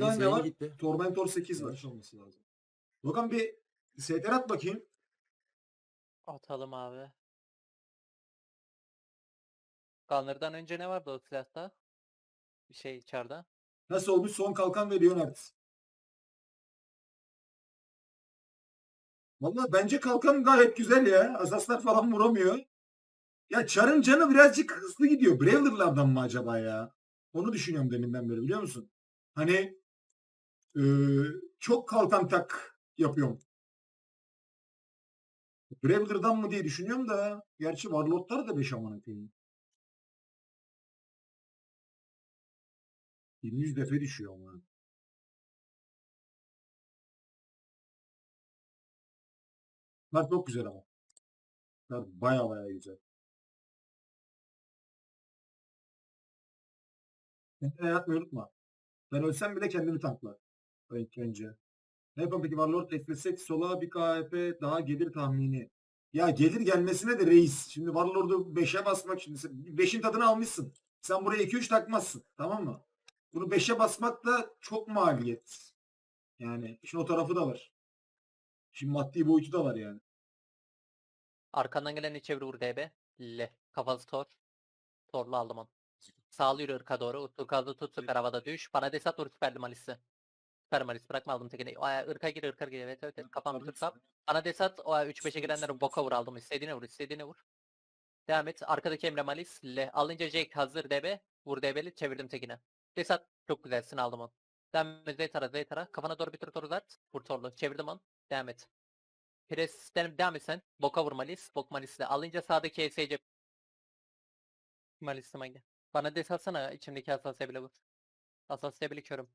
Neyse, ne var? gitti. Tormentor 8 var. Yanlış olması lazım. Dokan bir STR at bakayım. Atalım abi. Gunner'dan önce ne vardı o silahta? Bir şey içeride. Nasıl olmuş? Son kalkan ve Leonard. Valla bence kalkan gayet güzel ya. Asaslar falan vuramıyor. Ya Char'ın canı birazcık hızlı gidiyor. Brawler'lardan mı acaba ya? Onu düşünüyorum deminden beri biliyor musun? Hani eee, çok kalkan tak yapıyorum. Brawler'dan mı diye düşünüyorum da gerçi Warlord'lar da 5 amına koyayım. 100 defa düşüyor ama. Bunlar çok güzel ama. Bunlar baya baya güzel. Kendine yapmayı unutma. Ben ölsem bile kendimi tanklar. Önce. Ne yapalım peki Warlord eklesek sola bir KHP daha gelir tahmini. Ya gelir gelmesine de reis. Şimdi Warlord'u 5'e basmak şimdi 5'in tadını almışsın. Sen buraya 2-3 takmazsın. Tamam mı? Bunu 5'e basmak da çok maliyet. Yani işin o tarafı da var. Şimdi maddi boyutu da var yani. Arkandan geleni çevir vur DB. Le. Kafası tor. Torlu aldım onu. Sağlı yürü ırka doğru. Uttukazı tut süper havada düş. Bana desat vur süperli malisi. Malis bırakma aldım tekini. Ayağı ırka gir ırka gir. Evet evet. evet. Kafam bir tur kap. Bana desat o 3-5'e girenlerin boka vur aldım. İstediğine vur istediğine vur. Devam et. Arkadaki Emre Malis. Le. Alınca Jake hazır DB. Vur DB'li çevirdim tekine. Desat çok güzelsin aldım onu. Devam et Zeytara Zeytara. Kafana doğru bir tur tur uzat. Vur torlu. Çevirdim onu. Devam et. Pres'ten devam et sen. Boka vur Malis. Bok Malis'le. Alınca sağdaki ESC. Malis'e gel. Bana des atsana içimdeki hassasiye bile vur. Hassasiye bile körüm.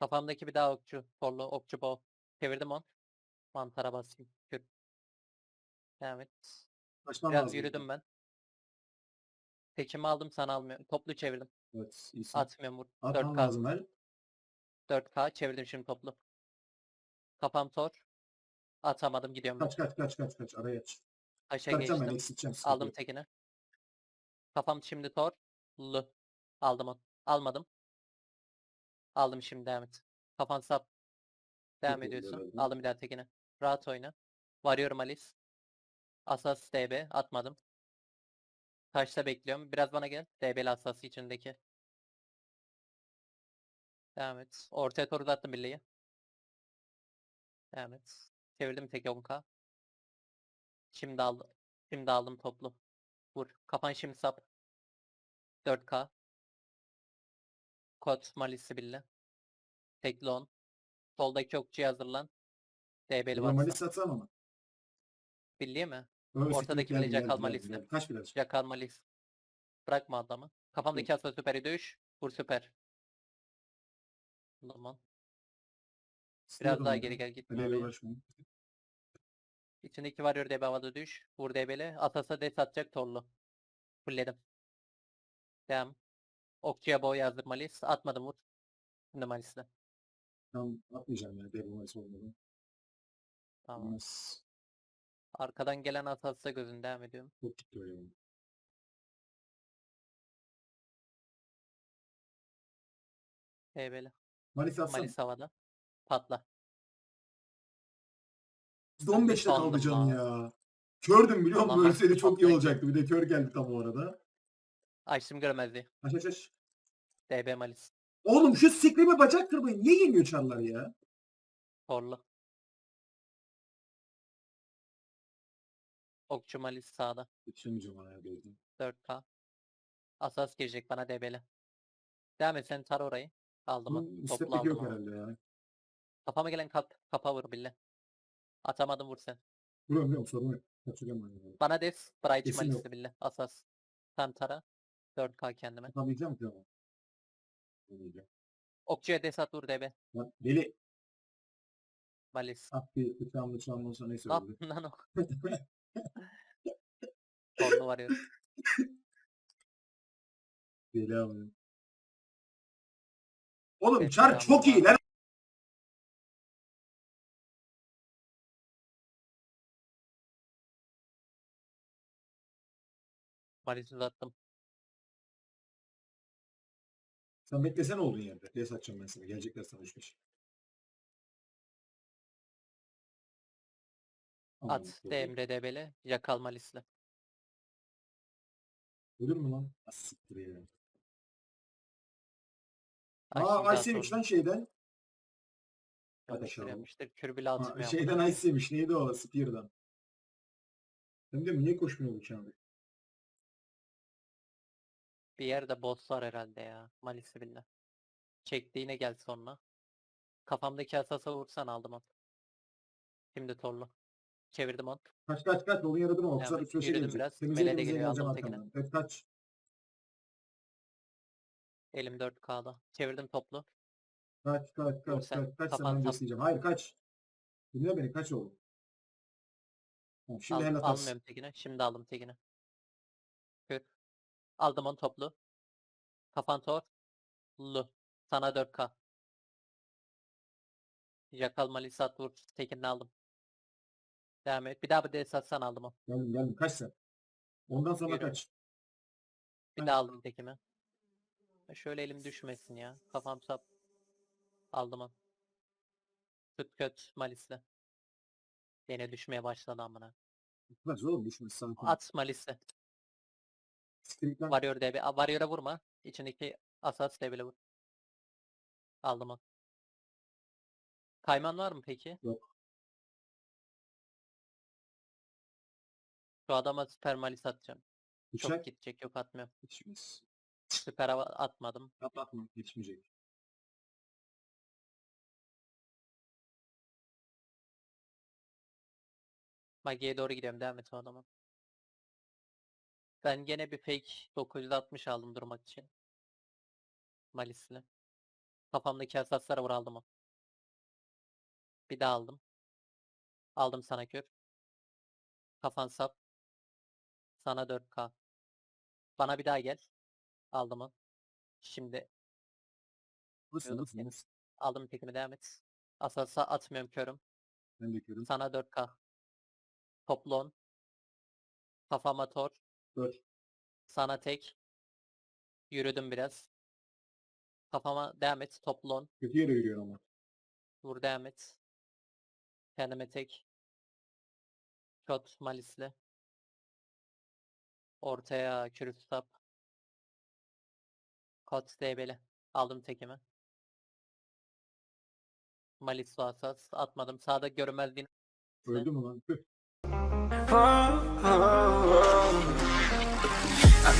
Kafamdaki bir daha okçu. Torlu okçu bol. Çevirdim on. Mantara basayım. Kür. Devam et. Biraz lazım. yürüdüm ben. Tekimi aldım sana almıyorum. Toplu çevirdim. Evet, iyisin. Atmıyorum vur. Atman 4K. lazım her. 4K çevirdim şimdi toplu. Kafam tor. Atamadım gidiyorum ben. Kaç kaç kaç kaç kaç araya aç. Taşa Kaçacağım ben geçtim. eksilteceğim. sıkıntı Aldım yok. tekini. Kafam şimdi tor. Lu. Aldım onu. Almadım. Aldım şimdi devam et. Kafan sap. Devam ediyorsun. Aldım bir daha tekini. Rahat oyna. Varıyorum Alice. Asas DB. Atmadım. Taşta bekliyorum. Biraz bana gel. DB'li asası içindeki. Devam et. Ortaya tor uzattım birliği. Devam et. Çevirdim tek 10k. Şimdi aldım. Şimdi aldım toplu. Vur. Kafan şimdi sap. 4k. Kod malisi bille. Tekli 10. Soldaki okçuyu hazırlan. DB'li varsa. satsam ama. Birliği mi? Öyle Ortadaki bile Jack geldi, alma geldi, liste. geldi. Kaç biraz? Jackal Malis. Bırakma adamı. Kafamdaki asla süperi düş. Vur süper. Tamam. Biraz daha geri gel Öyle uğraşmayın. İçindeki varıyor DB havada düş. Vur DB'li. Atasa des atacak torlu. Fulledim. Devam. Okçuya boy yazdır Malis. Atmadım vur. Şimdi Malis'le. Tamam atmayacağım ya. Devil Maris olmadı. Tamam. Olmaz. Arkadan gelen atasa gözün devam ediyorum. Çok gitti öyle. yani. DB'li. Malis atsam. Malis havada. Patla. %15'te kaldı sandım ya. Kördüm biliyor musun? Bak, Ölseydi çok iyi olacaktı. Bir de kör geldi tam o arada. Açtım görmezdi. Aç aç aç. DB Malis. Oğlum şu sikleme bacak kırmayı niye yemiyor çarlar ya? Torlu. Okçu Malis sağda. Ona ya gözüm. 4K. Asas girecek bana DB'li. Devam et sen tar orayı. Aldım onu. Toplu step'teki aldım yok onu. herhalde ya. Kafama gelen kap, kapa vur bille. Atamadım vur sen. Biliyorum biliyorum sorun yok. Kaçırıyorum ben ya. Bana des. Bright Kesin yok. Malis'i bille. Asas. Sen tara. 4K kendime. Atamayacağım ki ama. Atamayacağım. Okçuya des at vur DB. Lan deli. Malis. Ah bir bıçağım bıçağım olsa neyse Ne yaptın lan o? Torlu var ya. Deli abi. Oğlum çar çok iyi lan. Malis'i uzattım. Sen beklesene olduğun yerde. DS atacağım ben sana. Gelecekler sana 3-5. Aman At Allah'ım. DMR DB'li. Yakal Malis'le. Ölür mü lan? Ah, siktir ya. Aa atıyorum. lan şeyden. Hadi aşağı. yapmıştır. Kür bile Ha, atmıyor. şeyden yemiş. Neydi o? Spear'dan. Hem de niye koşmuyor bu kendi? Bir yerde boss var herhalde ya. Malis'i billah. Çektiğine gel sonra. Kafamdaki asasa vursan aldım onu. Şimdi torlu. Çevirdim onu. Kaç kaç kaç. Yolun yaradı mı? Oksa Devam bir köşe gelecek. biraz. Temizle Mele de temizle geliyor, geleceğim aldım tekini. arkandan. Evet kaç. Elim 4K'da. Çevirdim toplu. Kaç kaç Yok, kaç sen kaç. Kaç kafan sana tap- öncesi diyeceğim. Hayır kaç. Dinle beni kaç oğlum. Tamam, şimdi Al- atarsın. almıyorum tekini. Şimdi aldım tekini. Kür. Aldım onu toplu. Kafan tor. Lu. Sana 4K. Jakal Malisat vur. Tekini aldım. Devam et. Bir daha bir DS atsan aldım onu. Geldim geldim. Kaç sen? Ondan sonra Yürü. kaç. Bir daha aldım tekimi. Şöyle elim düşmesin ya. Kafam sap. Aldım onu. Süt köt Malis'le. Yine düşmeye başladı amına. Kaç oğlum düşmüş sanki. At Malis'le. Lan. Warrior DB. Warrior'a vurma. İçindeki Asas DB'le vur. Aldım onu. Kayman var mı peki? Yok. Şu adama süper malis atacağım. Çok Bıçak. gidecek yok atmıyorum. Yetişmez. Süper hava atmadım. Yap atma. Yetişmeyecek. Magi'ye doğru gidiyorum. Devam et o adama. Ben gene bir fake 960 aldım durmak için. Malis'le. Kafamdaki asaslara vur aldım o. Bir daha aldım. Aldım sana kör. Kafan sap. Sana 4K. Bana bir daha gel. Aldım onu. Şimdi nasıl yani. nasıl? aldım tekimi devam et. Asasa atmıyorum körüm. Ben döküyorum. Sana 4K. Toplu 10. Kafama tor. Dur. Sana tek. Yürüdüm biraz. Kafama devam et. Toplu 10. Kötü yere yürüyor ama. Vur devam et. Kendime tek. Shot malisle. Ortaya kürüs tap. Kot DB'li. Aldım tekimi. Malis vasas. Atmadım. Sağda görünmezliğini. Öldü mü lan?